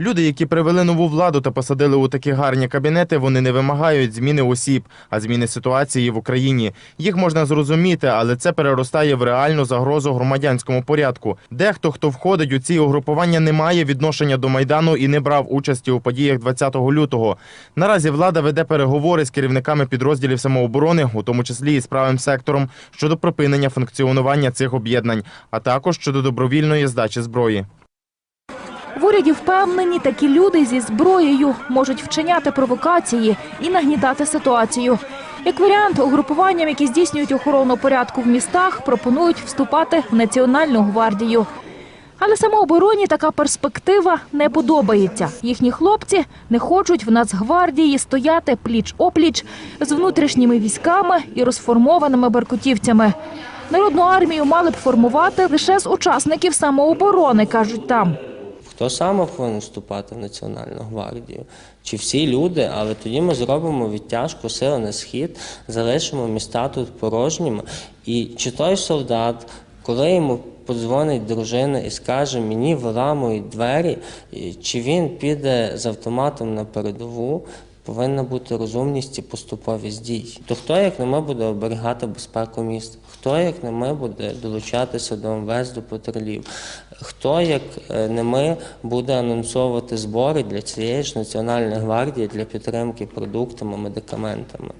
Люди, які привели нову владу та посадили у такі гарні кабінети, вони не вимагають зміни осіб, а зміни ситуації в Україні. Їх можна зрозуміти, але це переростає в реальну загрозу громадянському порядку. Дехто, хто входить у ці угрупування, не має відношення до майдану і не брав участі у подіях 20 лютого. Наразі влада веде переговори з керівниками підрозділів самооборони, у тому числі і з правим сектором, щодо припинення функціонування цих об'єднань, а також щодо добровільної здачі зброї. В уряді впевнені, такі люди зі зброєю можуть вчиняти провокації і нагнітати ситуацію. Як варіант, угрупуванням, які здійснюють охорону порядку в містах, пропонують вступати в Національну гвардію. Але самообороні така перспектива не подобається. Їхні хлопці не хочуть в Нацгвардії стояти пліч-опліч з внутрішніми військами і розформованими беркутівцями. Народну армію мали б формувати лише з учасників самооборони, кажуть там. Хто саме повинен вступати в Національну гвардію? Чи всі люди, але тоді ми зробимо відтяжку сили на схід, залишимо міста тут порожніми. І чи той солдат, коли йому подзвонить дружина і скаже, мені виламують двері, чи він піде з автоматом на передову, повинна бути розумність і поступовість дій. То хто, як не ми, буде оберігати безпеку міста? Хто, як не ми, буде долучатися до МВС, до патрулів? Хто, як е, не ми, буде анонсовувати збори для цієї ж Національної гвардії для підтримки продуктами, медикаментами?